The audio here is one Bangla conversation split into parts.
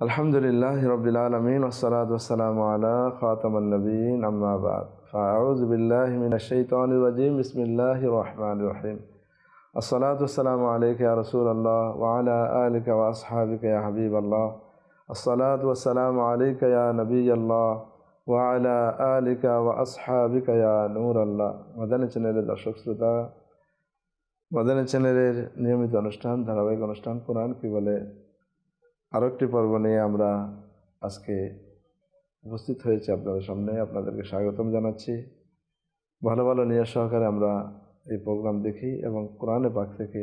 الحمد لله رب العالمين والصلاة والسلام على خاتم النبيين أما بعد فأعوذ بالله من الشيطان الرجيم بسم الله الرحمن الرحيم الصلاة والسلام عليك يا رسول الله وعلى آلك وأصحابك يا حبيب الله الصلاة والسلام عليك يا نبي الله وعلى آلك وأصحابك يا نور الله মদানী চ্যানেলের দর্শক শ্রোতা মদানী চ্যানেলের নিয়মিত অনুষ্ঠান ধারাবাহিক অনুষ্ঠান কোরআন কি বলে আরও একটি পর্ব নিয়ে আমরা আজকে উপস্থিত হয়েছি আপনাদের সামনে। আপনাদেরকে স্বাগতম জানাচ্ছি। ভালো ভালো নিয়ে সহকারে আমরা এই প্রোগ্রাম দেখি এবং কোরআনে পাক থেকে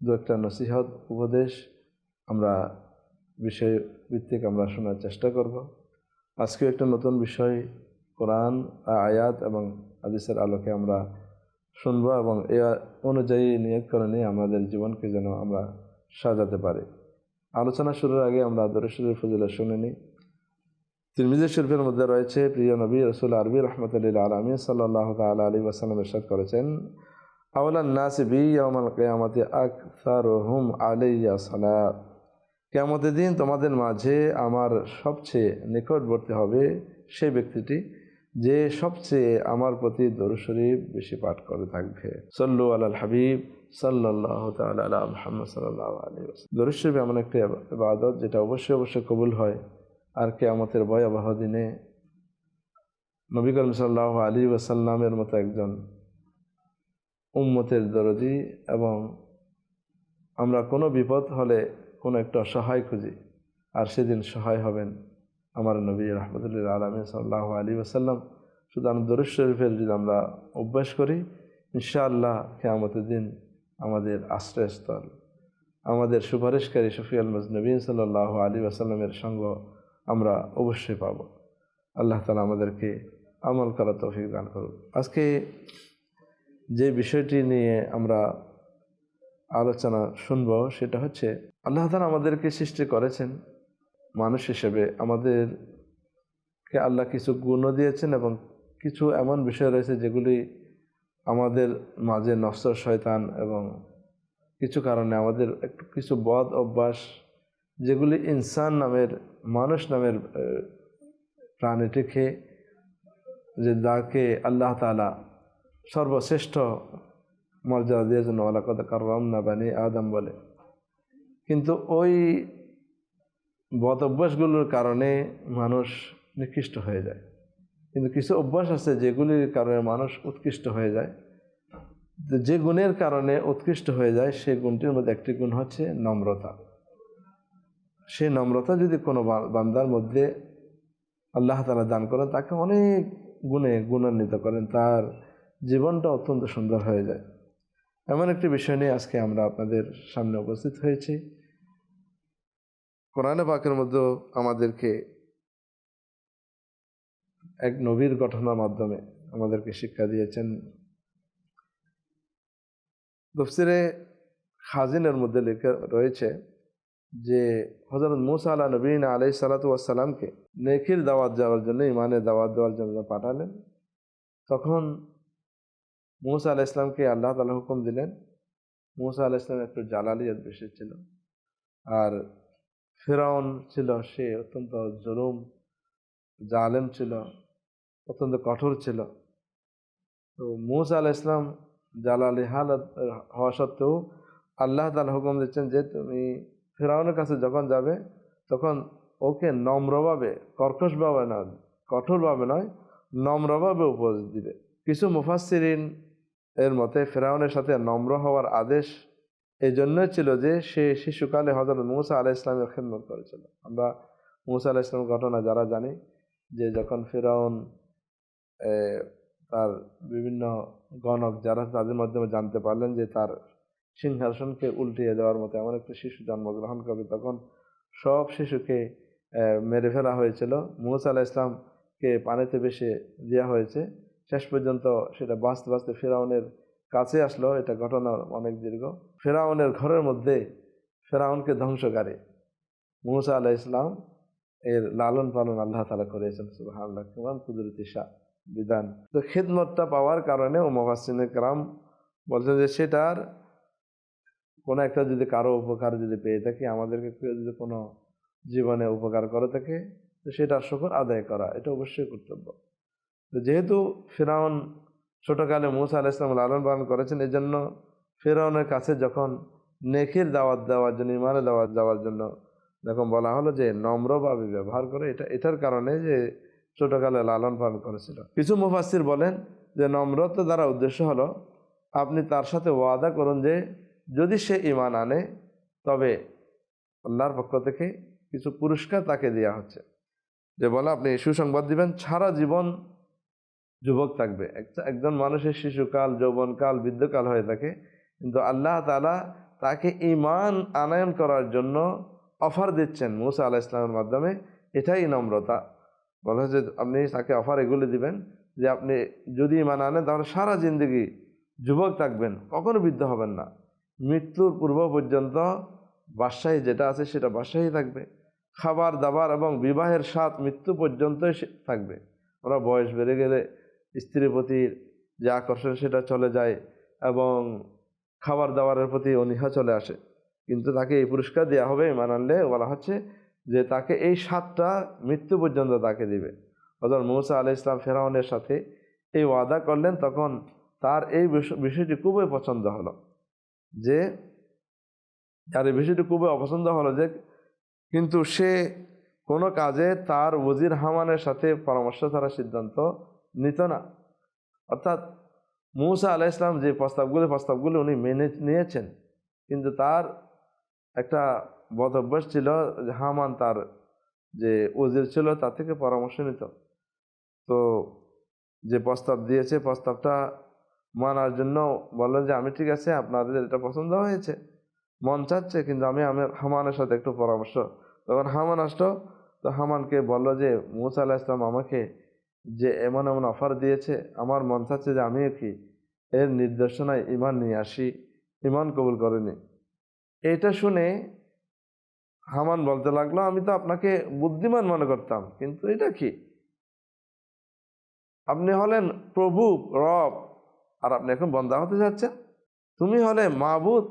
দু একটা নসিহত, উপদেশ আমরা বিষয় ভিত্তিক আমরা শোনার চেষ্টা করব। আজকে একটা নতুন বিষয়, কোরআন আয়াত এবং আদিসের আলোকে আমরা শুনব এবং এ অনুযায়ী নিয়োগ করে নিয়ে আমাদের জীবনকে যেন আমরা সাজাতে পারি। আলোচনা শুরুর আগে আমরা দরশুরের ফজিলা শুনে নিই। তিরমিজি শরীফের মধ্যে রয়েছে, প্রিয় নবী রসুল আরবি রহমতুল্লাহ আলমী সাল্লাহ তাল আলী ওয়াসালাম ইরশাদ করেছেন আউলান নাস কেয়ামতে আকসার হুম আলাইয়া সালাত। কেয়ামতের দিন তোমাদের মাঝে আমার সবচেয়ে নিকটবর্তী হবে সেই ব্যক্তিটি যে সবচেয়ে আমার প্রতি দরুশরীফ বেশি পাঠ করে থাকবে। সল্লু আল হাবিব সাল্লাহ তালা সাল্লাহ আলী দরুশরীফ এমন একটি ইবাদত যেটা অবশ্যই অবশ্যই কবুল হয়। আর কেয়ামতের ভয়াবহ দিনে নবী করিম সাল্লাহ আলী ওয়াসাল্লামের মতো একজন উম্মতের দরজি এবং আমরা কোনো বিপদ হলে কোনো একটা সহায় খুঁজি, আর সেদিন সহায় হবেন। আমার নবী রহমতুল্লাহ আলমী সাল্লাহ আলী ওসাল্লাম শুধু আমি দরুদ শরীফের যদি আমরা অভ্যাস করি, ইনশাআল্লাহ কেয়ামতের দিন আমাদের আশ্রয়স্থল। আমাদের সুপারিশকারী শফিয়াল মজনবীন সাল্লাহ আলী আসাল্লামের সঙ্গ আমরা অবশ্যই পাব। আল্লাহ তালা আমাদেরকে আমল করা তৌফিক দান করুন আজকে যে বিষয়টি নিয়ে আমরা আলোচনা শুনব, সেটা হচ্ছে, আল্লাহ তালা আমাদেরকে সৃষ্টি করেছেন মানুষ হিসেবে আমাদেরকে আল্লাহ কিছু গুণও দিয়েছেন এবং কিছু এমন বিষয় রয়েছে যেগুলি আমাদের মাঝে নশ্বর শয়তান এবং কিছু কারণে আমাদের একটু কিছু বদ অভ্যাস, যেগুলি ইনসান নামের, মানুষ নামের প্রাণীটিকে যে যাকে আল্লাহ তালা সর্বশ্রেষ্ঠ মর্যাদা দিয়েছেন ওলাকত কারম না বানি আদম বলে। কিন্তু ওই বদ অভ্যাসগুলোর কারণে মানুষ নিকৃষ্ট হয়ে যায়। কিন্তু কিছু অভ্যাস আছে যেগুলির কারণে মানুষ উৎকৃষ্ট হয়ে যায়। যে গুণের কারণে উৎকৃষ্ট হয়ে যায় সেই গুণটির মধ্যে একটি গুণ হচ্ছে নম্রতা। সেই নম্রতা যদি কোনো বান্দার মধ্যে আল্লাহ তালা দান করেন, তাকে অনেক গুণে গুণান্বিত করেন, তার জীবনটা অত্যন্ত সুন্দর হয়ে যায়। এমন একটি বিষয় নিয়ে আজকে আমরা আপনাদের সামনে উপস্থিত হয়েছি। কোরআনে পাকের মধ্যেও আমাদেরকে এক নবীর ঘটনার মাধ্যমে আমাদেরকে শিক্ষা দিয়েছেন। তফসিরে খাজিনের মধ্যে লেখা রয়েছে যে হজরত মুসা আল্লাহ নবীন আলাই সালাতামকে নেকির দাওয়াত যাওয়ার জন্য ইমানের দাওয়াত দেওয়ার জন্য পাঠালেন। তখন মুসা আলাহ ইসলামকে আল্লাহ তালা হুকুম দিলেন। মুসা আলাহ ইসলাম একটু জালালিয়াত বেশি ছিল। আর ফেরাউন ছিল, সে অত্যন্ত জরুম জালেম ছিল, অত্যন্ত কঠোর ছিল। তো মুসা আল ইসলাম জালালি হালত হওয়া সত্ত্বেও আল্লাহ তালা হুকুম দিচ্ছেন যে, তুমি ফেরাউনের কাছে যখন যাবে, তখন ওকে নম্রভাবে, কর্কশভাবে না, কঠোরভাবে নয়, নম্রভাবে উপদেশ দিবে। কিছু মুফাসিরিন এর মতে, ফেরাউনের সাথে নম্র হওয়ার আদেশ এই জন্যই ছিল যে সে শিশুকালে হজরত মুসা আলাহ ইসলামের খেদমত করেছিল। আমরা মুসা আলাহ ইসলামের ঘটনা যারা জানি, যে যখন ফেরাউন তার বিভিন্ন গণক যারা তাদের মাধ্যমে জানতে পারলেন যে তার সিংহাসনকে উল্টিয়ে দেওয়ার মতো এমন একটা শিশু জন্মগ্রহণ করবে, তখন সব শিশুকে মেরে ফেলা হয়েছিল। মুসা আলাহ ইসলামকে পানিতে বেশে দেওয়া হয়েছে। শেষ পর্যন্ত সেটা বাঁচতে বাঁচতে ফেরাউনের কাছে আসলো, এটা ঘটনা অনেক দীর্ঘ। ফেরাউনের ঘরের মধ্যে ফেরাউনকে ধ্বংসকারী মুসা আলাহ ইসলাম এর লালন পালন আল্লাহ তালা করেছেন সুবাহ আল্লাহ কুদরতি শাহ বিধান। তো খেদমতটা পাওয়ার কারণে ও মহাসিন কারাম বলছেন যে, সেটার কোনো একটা যদি কারও উপকার যদি পেয়ে থাকি, আমাদেরকে কেউ যদি কোনো জীবনে উপকার করে থাকে, তো সেটার শুকর আদায় করা, এটা অবশ্যই কর্তব্য। তো যেহেতু ফেরাউন ছোটকালে মুসা আলাহ ইসলাম লালন পালন করেছেন এই জন্য ফেরাউনের কাছে যখন নেকির দাওয়াত দেওয়ার জন্য, ইমানের দাওয়াত দেওয়ার জন্য যখন বলা হলো যে নম্রভাবে ব্যবহার করে, এটা, এটার কারণে যে ছোটকালে লালন পালন করেছিল। কিছু মুফাসির বলেন যে নম্রতা দ্বারা উদ্দেশ্য হলো, আপনি তার সাথে ওয়াদা করুন যে যদি সে ইমান আনে, তবে আল্লাহর পক্ষ থেকে কিছু পুরস্কার তাকে দেওয়া হচ্ছে। যে বলে আপনি সুসংবাদ দিবেন, সারা জীবন যুবক থাকবে। একজন মানুষের শিশুকাল, যৌবনকাল, বৃদ্ধকাল হয়ে থাকে। কিন্তু আল্লাহ তালা তাকে ইমান আনায়ন করার জন্য অফার দিচ্ছেন মুসা আলাহ ইসলামের মাধ্যমে। এটাই নম্রতা। বলা হচ্ছে আপনি তাকে অফার এগুলি দিবেন যে আপনি যদি ইমান আনেন, তাহলে সারা জিন্দগি যুবক থাকবেন, কখনো বৃদ্ধ হবেন না। মৃত্যুর পূর্ব পর্যন্ত বাদশাহী যেটা আছে, সেটা বাদশাহী থাকবে। খাবার, দাবার এবং বিবাহের স্বাদ মৃত্যু পর্যন্তই থাকবে। ওরা বয়স বেড়ে গেলে স্ত্রীর প্রতি যে আকর্ষণ, সেটা চলে যায় এবং খাবার দাবারের প্রতি অনীহা চলে আসে। কিন্তু তাকে এই পুরস্কার দেওয়া হবে ইমান আনলে বলা হচ্ছে যে তাকে এই সাতটা মৃত্যু পর্যন্ত তাকে দিবে। অর্থাৎ মৌসা আলি ইসলাম ফেরাউনের সাথে এই ওয়াদা করলেন, তখন তার এই বিষয়- বিষয়টি খুবই পছন্দ হলো। যে তার এই বিষয়টি খুবই অপছন্দ হলো যে কিন্তু সে কোনো কাজে তার ওজির হামানের সাথে পরামর্শ ছাড়া সিদ্ধান্ত নিত না অর্থাৎ মৌসা আলাহ ইসলাম যে প্রস্তাবগুলি প্রস্তাবগুলি উনি মেনে নিয়েছেন, কিন্তু তার একটা বদ অভ্যাস ছিল যে হামান তার যে ওজির ছিল তার থেকে পরামর্শ নিত। তো যে প্রস্তাব দিয়েছে, প্রস্তাবটা মানার জন্য বললেন যে, আমি ঠিক আছে, আপনাদের এটা পছন্দ হয়েছে, মন চাচ্ছে, কিন্তু আমি আমার হামানের সাথে একটু পরামর্শ। তখন হামান আসলো, তো হামানকে বলল যে, মুসা আলাহ ইসলাম আমাকে যে এমন এমন অফার দিয়েছে, আমার মন চাচ্ছে যে আমিও কি এর নির্দেশনায় ইমান নিয়ে আসি ইমান কবুল করেনি এটা শুনে হামান বলতে লাগল, আমি তো আপনাকে বুদ্ধিমান মনে করতাম, কিন্তু এটা কি? আপনি হলেন প্রভু, রব, আর আপনি এখন বন্দা হতে যাচ্ছেন। তুমি হলে মাবুদ,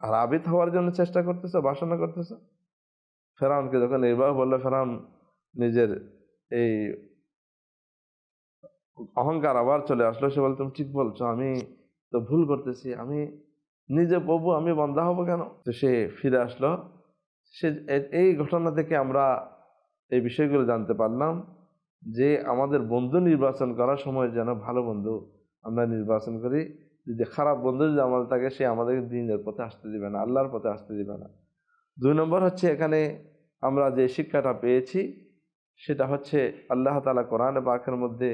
আর আবিদ হওয়ার জন্য চেষ্টা করতেছো, বাসনা করতেছো। ফেরাউনকে যখন এইভাবে বলল, ফেরাউন নিজের এই অহংকার আবার চলে আসলো। সে বলে, তুমি ঠিক বলছো, আমি তো ভুল করতেছি, আমি নিজে প্রভু, আমি বন্ধা হব কেন? তো সে ফিরে আসলো। সে এই ঘটনা থেকে আমরা এই বিষয়গুলো জানতে পারলাম যে আমাদের বন্ধু নির্বাচন করার সময় যেন ভালো বন্ধু আমরা নির্বাচন করি। যদি খারাপ বন্ধু যদি আমাদের থাকে, সে আমাদেরকে দিনের পথে আসতে দিবে না, আল্লাহর পথে আসতে দিবে না। দুই নম্বর হচ্ছে এখানে আমরা যে শিক্ষাটা পেয়েছি, সেটা হচ্ছে আল্লাহ তালা কোরআন পাখের মধ্যে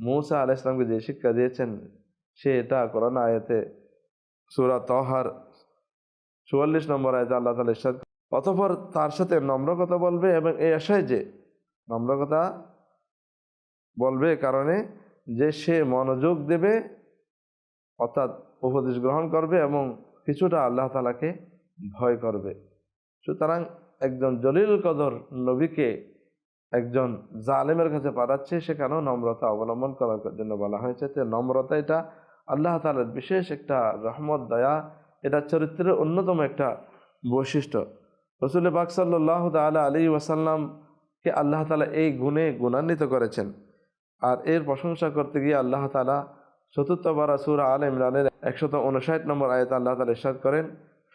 মৌসা আলাহ ইসলামকে যে শিক্ষা দিয়েছেন সে এটা করোনা আয়াতে সুরা তহার চুয়াল্লিশ নম্বর আয়তে আল্লাহ তালা ইসাদ অতপর তার সাথে নম্র কথা বলবে এবং এই আশায় যে নম্র কথা বলবে কারণে যে সে মনোযোগ দেবে অর্থাৎ উপদেশ গ্রহণ করবে এবং কিছুটা আল্লাহ তালাকে ভয় করবে। সুতরাং একজন জলিল কদর নবীকে একজন জালেমের কাছে পাঠাচ্ছে সেখানেও নম্রতা অবলম্বন করার জন্য বলা হয়েছে? তো নম্রতা এটা আল্লাহ তালার বিশেষ একটা রহমত, দয়া, এটা চরিত্রের অন্যতম একটা বৈশিষ্ট্য। রসুল পাক সাল্লাহ তালা আলী ওয়াসাল্লামকে আল্লাহ তালা এই গুণে গুণান্বিত করেছেন। আর এর প্রশংসা করতে গিয়ে আল্লাহ তালা চতুর্থ বারা সুরা আল ইমরানের একশত উনষাট নম্বর আয়ত আল্লাহ তালা ইরশাদ করেন,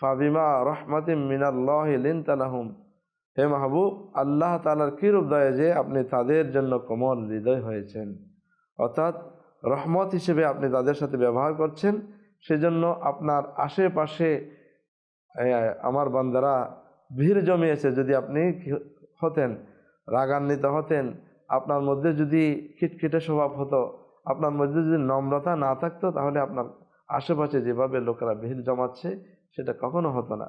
ফাবিমা রহমাতিম মিনাল্লাহ লিন তালাহুম হে মাহবুব, আল্লাহ তালার কিরূপ দয়া যে আপনি তাদের জন্য কোমল হৃদয় হয়েছেন। অর্থাৎ রহমত হিসেবে আপনি তাদের সাথে ব্যবহার করছেন, সেজন্য আপনার আশেপাশে আমার বান্দারা ভিড় জমিয়েছে। যদি আপনি হতেন, রাগান্বিত হতেন, আপনার মধ্যে যদি খিটখিটে স্বভাব হতো, আপনার মধ্যে যদি নম্রতা না থাকতো, তাহলে আপনার আশেপাশে যেভাবে লোকেরা ভিড় জমাচ্ছে, সেটা কখনো হতো না।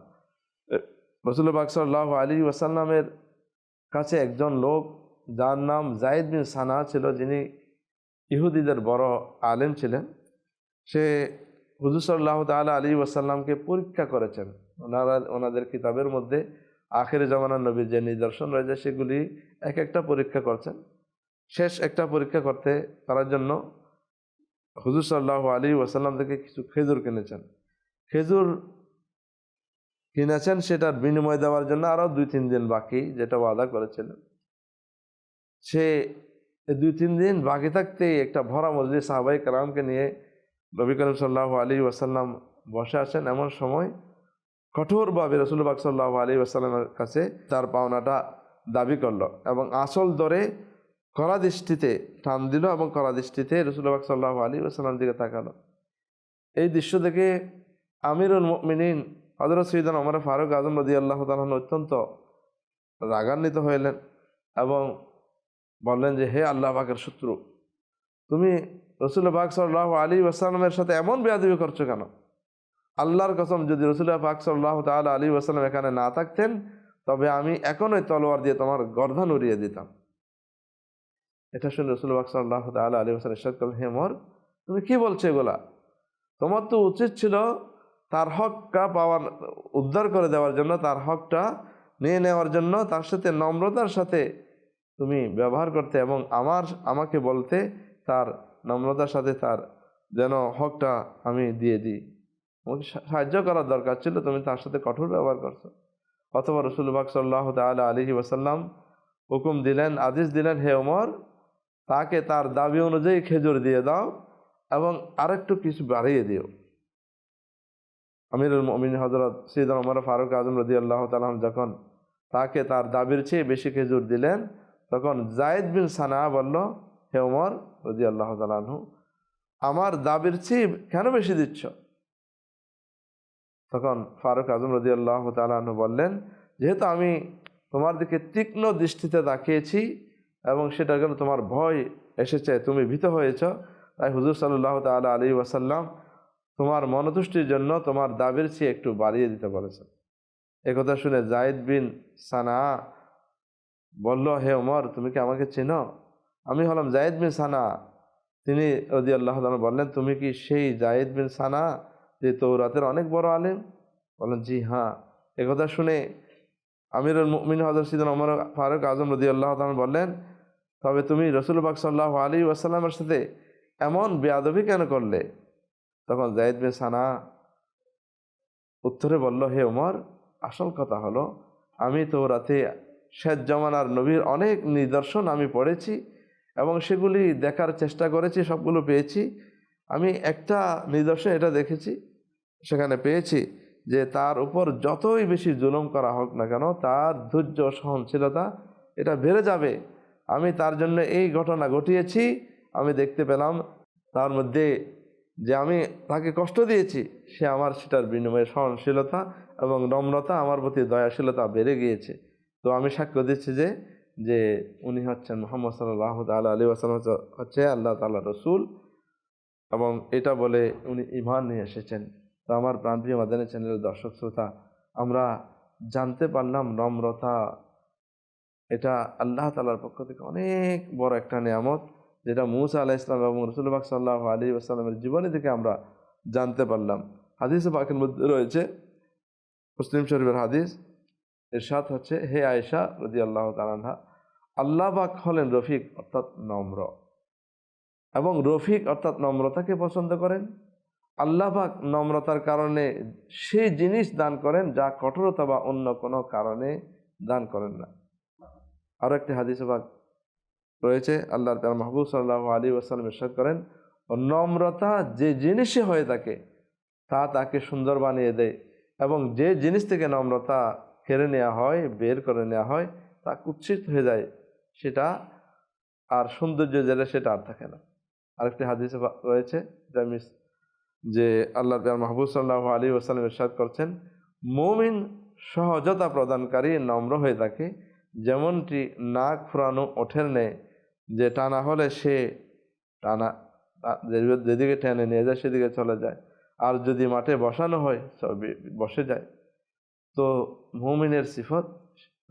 রসুল বাকসাল্লাহ আলী ওয়াসাল্লামের কাছে একজন লোক, যার নাম জাইদ বিন সানা ছিল, যিনি ইহুদিদের বড় আলেম ছিলেন, সে হুজুর সাল্লাহ তালা আলী ওয়াসাল্লামকে পরীক্ষা করেছেন। ওনারা, ওনাদের কিতাবের মধ্যে আখের জামানার নবীর যে নিদর্শন রয়েছে, সেগুলি এক একটা পরীক্ষা করছেন। শেষ একটা পরীক্ষা করতে করার জন্য হুজুর সাল্লাহ আলী ওয়াসাল্লাম থেকে কিছু খেজুর কিনেছেন। খেজুর কিনেছেন সেটার বিনিময় দেওয়ার জন্য আরও দুই, তিন দিন বাকি, যেটা ওয়াদা করেছিলেন। সে দুই, তিন দিন বাকি থাকতেই একটা ভরা মজলি সাহাবাই কালামকে নিয়ে নবী করিম সাল্লাহ আলী ওয়াসাল্লাম বসে আছেন এমন সময় কঠোরভাবে রসুলবাক সাল্লাহ আলী ওয়াসাল্লামের কাছে তার পাওনাটা দাবি করল এবং আসল দরে কড়া দৃষ্টিতে টান দিল এবং কড়া দৃষ্টিতে রসুলবাক সাল্লাহ আলী ওয়াসাল্লাম দিকে তাকালো। এই দৃশ্য দেখে আমিরুল মিনীন হজরত সৈদান আমার ফারুক আজম রদি আল্লাহ তালন অত্যন্ত রাগান্বিত হইলেন এবং বললেন যে, হে আল্লাহ পাকের শত্রু, তুমি রসুল পাক সাল্লাহ আলী ওয়াসালামের সাথে এমন বেয়াদবি করছ কেন? আল্লাহর কসম, যদি রসুল পাক সাল্লাহ তাল আলী ওয়াসালাম এখানে না থাকতেন, তবে আমি এখনই তলোয়ার দিয়ে তোমার গর্ধান উড়িয়ে দিতাম। এটা শুনে রসুল পাক সাল্লাহ তাল আলী ওয়াসালাম ইসাদ করলেন, হে মর তুমি কি বলছো এগুলা? তোমার তো উচিত ছিল তার হকটা পাওয়ার, উদ্ধার করে দেওয়ার জন্য, তার হকটা নিয়ে নেওয়ার জন্য, তার সাথে নম্রতার সাথে তুমি ব্যবহার করতে এবং আমার, আমাকে বলতে তার নম্রতার সাথে তার যেন হকটা আমি দিয়ে দিই। আমাকে সাহায্য করার দরকার ছিল, তুমি তার সাথে কঠোর ব্যবহার করছ। অথবা রসুল রসুলবাক সাল্লাহ তালা আলহি ওসাল্লাম হুকুম দিলেন, আদেশ দিলেন, হে ওমর, তাকে তার দাবি অনুযায়ী খেজুর দিয়ে দাও এবং আরেকটু কিছু বাড়িয়ে দিও। আমিরুল মমিন হজরত সৈদ ওমর ফারুক আজম রদি আল্লাহ তালাম যখন তাকে তার দাবির চেয়ে বেশি খেজুর দিলেন, তখন জায়দ বিন সানা বলল, হে ওমর রদি আল্লাহ তালু আমার দাবির চেয়ে কেন বেশি দিচ্ছ? তখন ফারুক আজম রদি আল্লাহ তালু বললেন, যেহেতু আমি তোমার দিকে তীক্ষ্ণ দৃষ্টিতে তাকিয়েছি এবং সেটার জন্য তোমার ভয় এসেছে, তুমি ভীত হয়েছ, তাই হুজুর সাল্লাহ তাল আলী ওয়াসাল্লাম তোমার মনতুষ্টির জন্য তোমার দাবির চেয়ে একটু বাড়িয়ে দিতে বলেছেন। একথা শুনে জায়দ বিন সানা বলল, হে ওমর, তুমি কি আমাকে চেনো? আমি হলাম জায়েদ বিন সানা। তিনি রদি আল্লাহ বললেন, তুমি কি সেই জায়েদ বিন সানা যে তৌরাতের অনেক বড় আলেম? বললেন, জি হ্যাঁ। একথা শুনে আমিরুল মিন হজর সিদ্দিন ওমর ফারুক আজম রদি আল্লাহ বললেন, তবে তুমি রসুল রসুলবাক সাল্লাহ আলী ওয়াসাল্লামের সাথে এমন বেয়াদবি কেন করলে? তখন জায়দ বিন সানা উত্তরে বলল, হে ওমর আসল কথা হলো, আমি তো রাতে শেষ জমানার নবীর অনেক নিদর্শন আমি পড়েছি এবং সেগুলি দেখার চেষ্টা করেছি, সবগুলো পেয়েছি। আমি একটা নিদর্শন এটা দেখেছি, সেখানে পেয়েছি যে তার উপর যতই বেশি জুলুম করা হোক না কেন, তার ধৈর্য, সহনশীলতা এটা বেড়ে যাবে। আমি তার জন্য এই ঘটনা ঘটিয়েছি, আমি দেখতে পেলাম, তার মধ্যে যে আমি তাকে কষ্ট দিয়েছি, সে আমার সেটার বিনিময়ে সহনশীলতা এবং নম্রতা আমার প্রতি দয়াশীলতা বেড়ে গিয়েছে। তো আমি সাক্ষ্য দিচ্ছি যে যে উনি হচ্ছেন মোহাম্মদ সাল্লাহ তাল আলী আসালাম হচ্ছে আল্লাহ তাল্লাহ রসুল এবং এটা বলে উনি ইমান নিয়ে এসেছেন। তো আমার প্রান্তীয় মাদানী চ্যানেলের দর্শক শ্রোতা, আমরা জানতে পারলাম নম্রতা। এটা আল্লাহ তালার পক্ষ থেকে অনেক বড় একটা নিয়ামত। যেটা মুসা আলাহ ইসলাম এবং রসুলবাক সাল্লাহ আলী আসসালামের জীবনী থেকে আমরা জানতে পারলাম। হাদিস পাকের মধ্যে রয়েছে, মুসলিম শরীফের হাদিস, এরশাদ হচ্ছে, হে আয়েশা রদি আল্লাহ তালাহা আল্লাহ বাক হলেন রফিক অর্থাৎ নম্র এবং রফিক অর্থাৎ নম্রতাকে পছন্দ করেন। আল্লাহ পাক নম্রতার কারণে সেই জিনিস দান করেন যা কঠোরতা বা অন্য কোনো কারণে দান করেন না। আরও একটি হাদিস বাক রয়েছে আল্লাহ তাল মাহবুব সাল্লাহ আলী ওসালাম ইরশাদ করেন নম্রতা যে জিনিসে হয়ে থাকে, তা তাকে সুন্দর বানিয়ে দেয় এবং যে জিনিস থেকে নম্রতা কেড়ে নেওয়া হয়, বের করে নেওয়া হয়, তা কুৎসিত হয়ে যায়, সেটা আর সৌন্দর্য যেটা সেটা আর থাকে না। আরেকটি হাদিসে রয়েছে মিস, যে আল্লাহ মাহবুব সাল্লাহ আলী ওসালাম ইরশাদ করছেন, মৌমিন সহজতা প্রদানকারী নম্র হয়ে থাকে, যেমনটি নাক ফুরানো ওঠের নেয় যে টানা হলে সে টানা যেদিকে টেনে নিয়ে যায়, সেদিকে চলে যায়। আর যদি মাঠে বসানো হয় বসে যায়। তো মুমিনের সিফত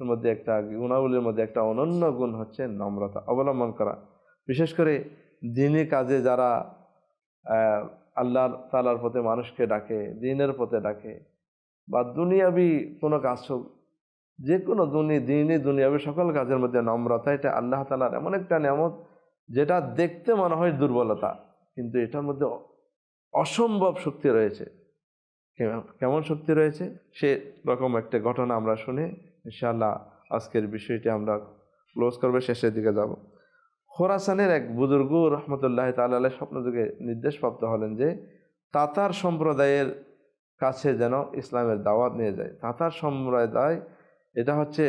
মধ্যে একটা, গুণাবলীর মধ্যে একটা অনন্য গুণ হচ্ছে নম্রতা অবলম্বন করা। বিশেষ করে দিনই কাজে যারা আল্লাহ তালার পথে মানুষকে ডাকে, দিনের পথে ডাকে, বা দুনিয়াবি কোনো কাজ যে কোনো দুনি, দিনই দুনিয়াবি সকল কাজের মধ্যে নম্রতা, এটা আল্লাহ তালার এমন একটা নিয়ামত, যেটা দেখতে মনে হয় দুর্বলতা, কিন্তু এটার মধ্যে অসম্ভব শক্তি রয়েছে। কেমন- শক্তি রয়েছে? সে রকম একটা ঘটনা আমরা শুনে, ইনশাআল্লাহ আজকের বিষয়টি আমরা ক্লোজ করবে, শেষের দিকে যাব। খোরাসানের এক বুজুর্গ রহমতুল্লাহ তাল্লাহ স্বপ্নযুগে নির্দেশপ্রাপ্ত হলেন যে, তাতার সম্প্রদায়ের কাছে যেন ইসলামের দাওয়াত নিয়ে যায়। তাতার সম্প্রদায় এটা হচ্ছে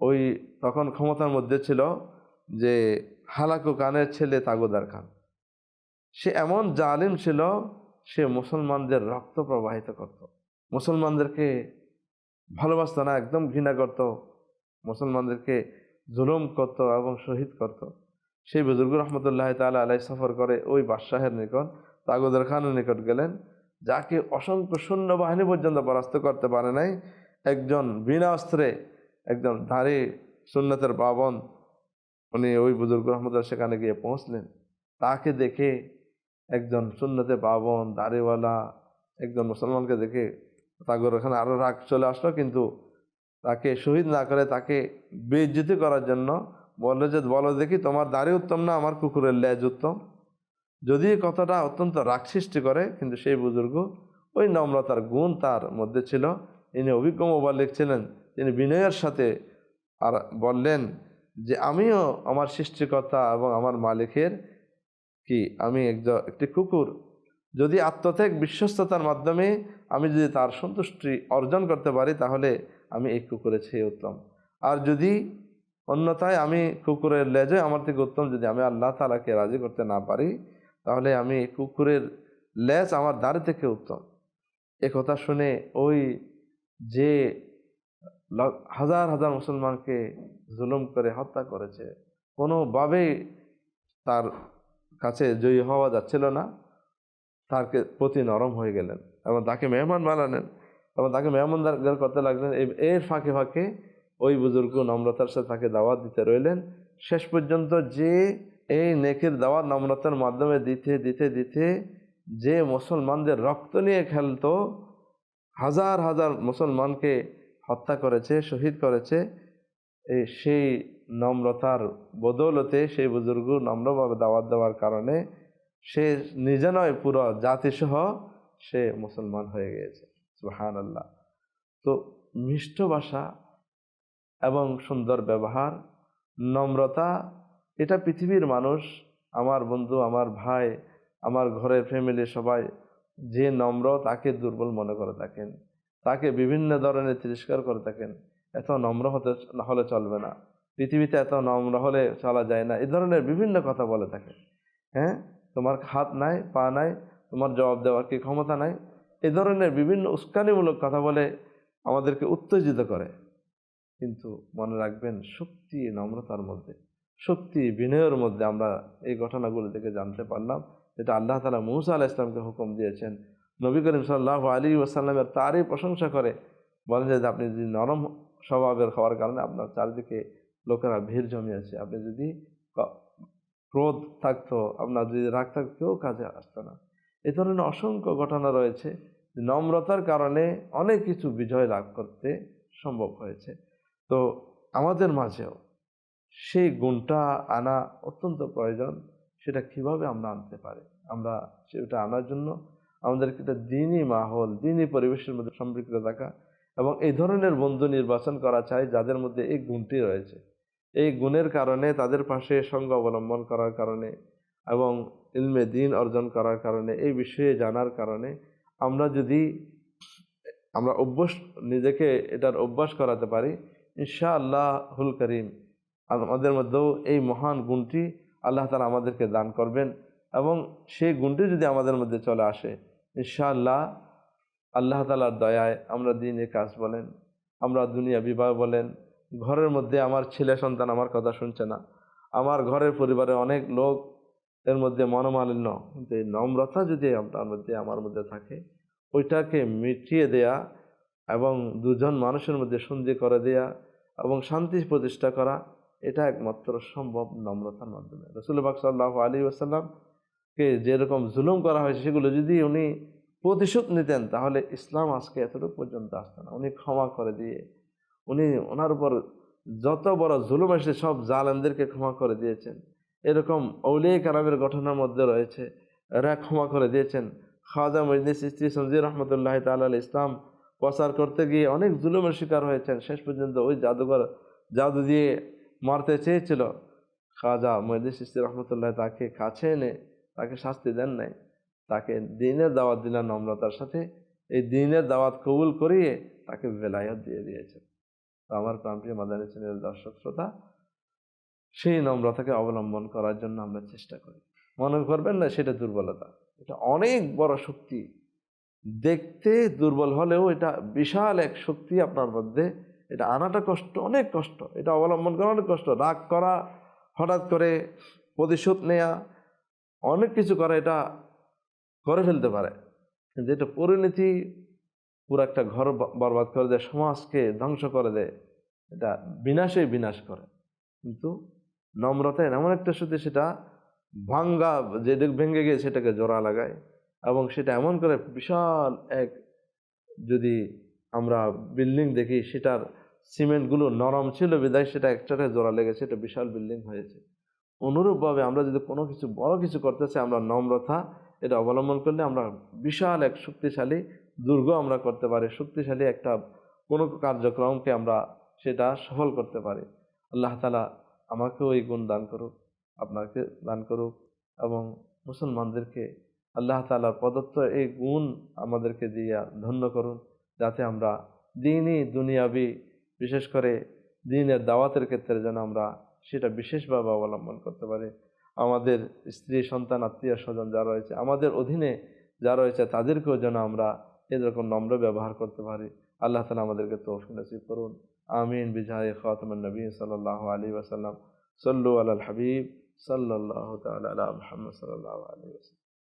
ওই তখন ক্ষমতার মধ্যে ছিল যে হালাকু কানের ছেলে তাগোদার খান। সে এমন জালিম ছিল, সে মুসলমানদের রক্ত প্রবাহিত করত। মুসলমানদেরকে ভালোবাসত না, একদম ঘৃণা করত। মুসলমানদেরকে জুলুম করত এবং শহীদ করত। সেই বুজুর্গ রহমতুল্লাহ তালা আলাই সফর করে ওই বাদশাহের নিকট, তাগোদার খানের নিকট গেলেন। যাকে অসংখ্য সৈন্য বাহিনী পর্যন্ত পরাস্ত করতে পারে নাই একজন বিনা অস্ত্রে একজন ধারে সুন্নতের বাবন, উনি ওই বুজুর্গ রহমতুল্লাহ সেখানে গিয়ে পৌঁছলেন। তাকে দেখে একজন সুন্নতে বাবন, দাড়িওয়ালা, একজন মুসলমানকে দেখে তাগর ওখানে আরও রাগ চলে আসলো, কিন্তু তাকে শহীদ না করে তাকে বেজ্জিতি করার জন্য বলল যে, বলো দেখি তোমার দাড়ি উত্তম না আমার কুকুরের লেজ উত্তম? যদি কথাটা অত্যন্ত রাগ সৃষ্টি করে, কিন্তু সেই বুজুর্গ ওই নম্রতার গুণ তার মধ্যে ছিল ইনি অভিজ্ঞ মোবাল্লিক ছিলেন তিনি বিনয়ের সাথে আর বললেন যে, আমিও আমার সৃষ্টিকর্তা এবং আমার মালিকের কি? আমি একজন একটি কুকুর। যদি আত্মত্যাগ বিশ্বস্ততার মাধ্যমে আমি যদি তার সন্তুষ্টি অর্জন করতে পারি, তাহলে আমি এই কুকুরের চেয়ে উত্তম। আর যদি অন্যথায় আমি কুকুরের লেজে আমার থেকে উত্তম, যদি আমি আল্লাহ তালাকে রাজি করতে না পারি, তাহলে আমি কুকুরের লেজ আমার দাড়ি থেকে উত্তম। কথা শুনে ওই যে হাজার হাজার মুসলমানকে জুলুম করে হত্যা করেছে কোনোভাবেই তার কাছে জয়ী হওয়া যাচ্ছিল না। তাকে প্রতি নরম হয়ে গেলেন এবং তাকে মেহমান বানালেন এবং তাকে মেহমানদার করতে লাগলেন। এর ফাঁকে ফাঁকে ওই বুজুর্গ নম্রতার সাথে তাকে দাওয়াত দিতে রইলেন। শেষ পর্যন্ত যে এই নেকের দাওয়াত নম্রতার মাধ্যমে দিতে দিতে দিতে যে মুসলমানদের রক্ত নিয়ে খেলতো হাজার হাজার মুসলমানকে হত্যা করেছে, শহীদ করেছে। এই সেই নম্রতার বদৌলতে সেই বুজুর্গ নম্রভাবে দাওয়াত দেওয়ার কারণে সে নিজে নয়, পুরো জাতিসহ সে মুসলমান হয়ে গিয়েছে। সুহান আল্লাহ তো মিষ্ট ভাষা এবং সুন্দর ব্যবহার, নম্রতা, এটা পৃথিবীর মানুষ, আমার বন্ধু, আমার ভাই, আমার ঘরের ফ্যামিলি সবাই যে নম্র তাকে দুর্বল মনে করে থাকেন, তাকে বিভিন্ন ধরনের তিরস্কার করে থাকেন, এত নম্র হতে হলে চলবে না। পৃথিবীতে এত নম্র হলে চলা যায় না এ ধরনের বিভিন্ন কথা বলে থাকে। হ্যাঁ? তোমার হাত নাই, পা নাই, তোমার জবাব দেওয়ার কি ক্ষমতা নাই? এ ধরনের বিভিন্ন উস্কানিমূলক কথা বলে আমাদেরকে উত্তেজিত করে। কিন্তু মনে রাখবেন, শক্তি নম্রতার মধ্যে, শক্তি বিনয়ের মধ্যে আমরা এই ঘটনাগুলো থেকে জানতে পারলাম। যেটা আল্লাহ তালা মুসা আলাহ ইসলামকে হুকুম দিয়েছেন। নবী করিম সাল্লাহ আলী ওসাল্লামের তারই প্রশংসা করে বলেন যে, আপনি যদি নরম স্বভাবের হওয়ার কারণে আপনার চারিদিকে লোকেরা ভিড় জমিয়েছে। আপনি যদি ক্রোধ থাকতো, আপনার যদি রাগ থাকতো, কেউ কাজে আসতো না। এ ধরনের অসংখ্য ঘটনা রয়েছে নম্রতার কারণে অনেক কিছু বিজয় লাভ করতে সম্ভব হয়েছে। তো আমাদের মাঝেও সেই গুণটা আনা অত্যন্ত প্রয়োজন। সেটা কীভাবে আমরা আনতে পারি? আমরা সেটা আনার জন্য আমাদেরকে একটা দিনই মাহল, দিনই পরিবেশের মধ্যে সম্পৃক্ত থাকা এবং এই ধরনের বন্ধু নির্বাচন করা চাই যাদের মধ্যে এই গুণটি রয়েছে। এই গুণের কারণে তাদের পাশে সঙ্গ অবলম্বন করার কারণে এবং ইলমে দিন অর্জন করার কারণে এই বিষয়ে জানার কারণে আমরা যদি আমরা অভ্যাস নিজেকে এটার অভ্যাস করাতে পারি ইনশা আল্লাহুল করিম, আমাদের মধ্যেও এই মহান গুণটি আল্লাহ তালা আমাদেরকে দান করবেন এবং সেই গুণটি যদি আমাদের মধ্যে চলে আসে, ইনশাআল্লাহ আল্লাহ তালার দয়ায় আমরা দিনে কাজ বলেন, আমরা দুনিয়া বিবাহ বলেন, ঘরের মধ্যে আমার ছেলে সন্তান আমার কথা শুনছে না, আমার ঘরের পরিবারে অনেক লোক এর মধ্যে মনোমালিন্য এই নম্রতা যদি আপনার মধ্যে, আমার মধ্যে থাকে, ওইটাকে মিটিয়ে দেয়া এবং দুজন মানুষের মধ্যে সন্ধি করে দেয়া এবং শান্তি প্রতিষ্ঠা করা এটা একমাত্র সম্ভব নম্রতার মাধ্যমে। রসুল বাক সাল্লাহ আলী আসাল্লামকে যেরকম জুলুম করা হয়েছে, সেগুলো যদি উনি প্রতিশোধ নিতেন, তাহলে ইসলাম আজকে এতটুকু পর্যন্ত আসতো না। উনি ক্ষমা করে দিয়ে, উনি ওনার উপর যত বড় জুলুম এসে সব জালেমদেরকে ক্ষমা করে দিয়েছেন। এরকম অলিয়ে কারামের ঘটনার মধ্যে রয়েছে, এরা ক্ষমা করে দিয়েছেন। খাজা মজনি সিস্তি সঞ্জির রহমতুল্লাহ তাল ইসলাম প্রচার করতে গিয়ে অনেক জুলুমের শিকার হয়েছেন। শেষ পর্যন্ত ওই জাদুঘর, জাদু দিয়ে মারতে চেয়েছিল। খাজা মহিদি সিস্তি রহমতুল্লাহ তাকে কাছে এনে তাকে শাস্তি দেন নাই। তাকে দিনের দাওয়াত দিলেন নম্রতার সাথে এই দিনের দাওয়াত কবুল করিয়ে তাকে বেলায়ত দিয়ে দিয়েছেন তো আমার প্রাণপ্রিয় মাদানী চ্যানেলের দর্শক শ্রোতা, সেই নম্রতাকে অবলম্বন করার জন্য আমরা চেষ্টা করি। মনে করবেন না, সেটা দুর্বলতা। এটা অনেক বড় শক্তি। দেখতে দুর্বল হলেও এটা বিশাল এক শক্তি আপনার মধ্যে এটা আনাটা কষ্ট, অনেক কষ্ট। এটা অবলম্বন করা অনেক কষ্ট। রাগ করা, হঠাৎ করে প্রতিশোধ নেয়া, অনেক কিছু করা এটা করে ফেলতে পারে। কিন্তু এটা পরিণতি পুরো একটা ঘর বরবাদ করে দেয়, সমাজকে ধ্বংস করে দেয়। এটা বিনাশে বিনাশ করে। কিন্তু নম্রতা এমন একটা সত্যি সেটা ভাঙ্গা যেদিক ভেঙে গিয়ে সেটাকে জোড়া লাগায় এবং সেটা এমন করে বিশাল এক যদি আমরা বিল্ডিং দেখি, সেটার সিমেন্টগুলো নরম ছিল বিদায় সেটা একটাতে জোড়া লেগেছে এটা বিশাল বিল্ডিং হয়েছে। অনুরূপভাবে আমরা যদি কোনো কিছু, বড় কিছু করতে চাই, আমরা নম্রতা, এটা অবলম্বন করলে আমরা বিশাল এক শক্তিশালী দুর্গ আমরা করতে পারি, শক্তিশালী একটা কোনো কার্যক্রমকে আমরা সেটা সফল করতে পারি। আল্লাহ তালা আমাকেও এই গুণ দান করুক, আপনাকে দান করুক এবং মুসলমানদেরকে আল্লাহ তালার প্রদত্ত এই গুণ আমাদেরকে দিয়ে ধন্য করুন। যাতে আমরা দিনই দুনিয়াবি, বিশেষ করে দিনের দাওয়াতের ক্ষেত্রে যেন আমরা সেটা বিশেষভাবে অবলম্বন করতে পারি। আমাদের স্ত্রী, সন্তান, আত্মীয় স্বজন যা রয়েছে, আমাদের অধীনে যা রয়েছে, তাদেরকেও যেন আমরা এরকম নম্র ব্যবহার করতে পারি। আল্লাহ তালা আমাদেরকে তৌফিক নসিব করুন। আমিন। বিজায় খাতমান নবী সাল্লাহ আলী ওসাল্লাম সল্লু আল হাবিব সাল্লাহ তাল আলা মোহাম্মদ সাল্লাহ আলী